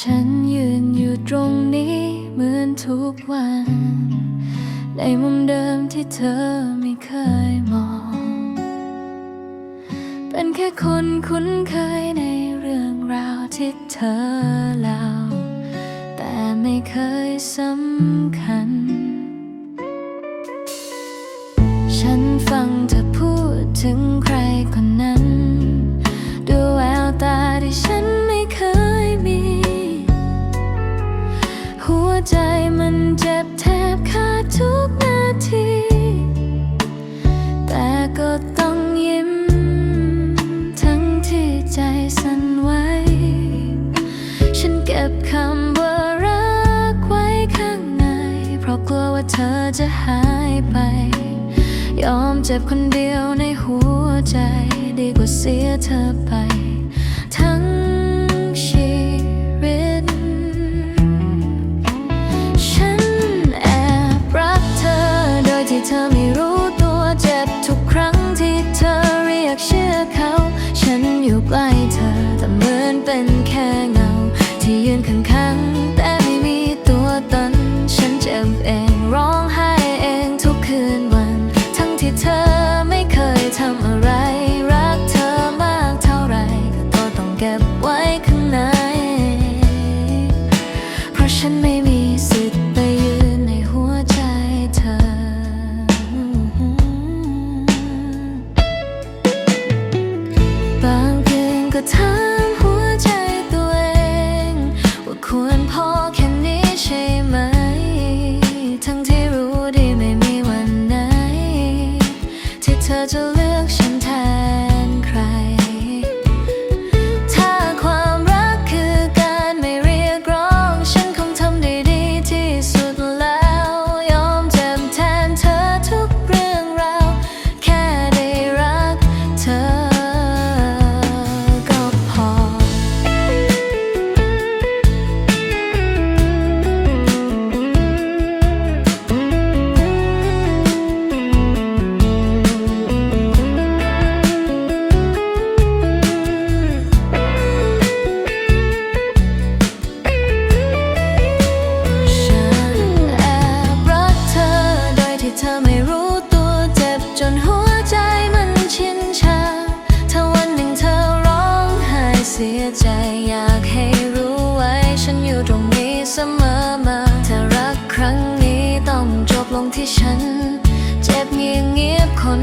ฉันยืนอยู่ตรงนี้เหมือนทุกวัน ในมุมเดิมที่เธอไม่เคยมอง เป็นแค่คนคุ้นเคยในเรื่องราวที่เธอเล่า แต่ไม่เคยสำ หัวใจมันเจ็บแทบขาดทุกนาที แต่ก็ต้องยิ้ม ทั้งที่ใจสั่นไหว ฉันเก็บคำว่ารักไว้ข้างใน เพราะกลัวว่าเธอจะหายไป ยอมเจ็บคนเดียวในหัวใจ ดีกว่าเสียเธอไป ธอไม่รู้ตัวเจ็บทุกครั้งที่เธอเรียกชื่อเขา ฉันอยู่ใกล้เธอแต่เหมือนเป็นแค่เงา ที่ยืนข้างๆ ถามหัวใจตัวเอง ว่าควรพอแค่นี้ใช่ไหม ทั้งที่รู้ดีไม่มีวันไหน ที่เธอจะเลือก สมอมาถ้ารักครั้งนี้ต้องจบลงที่ฉัน เจ็บเงียบเงียบคน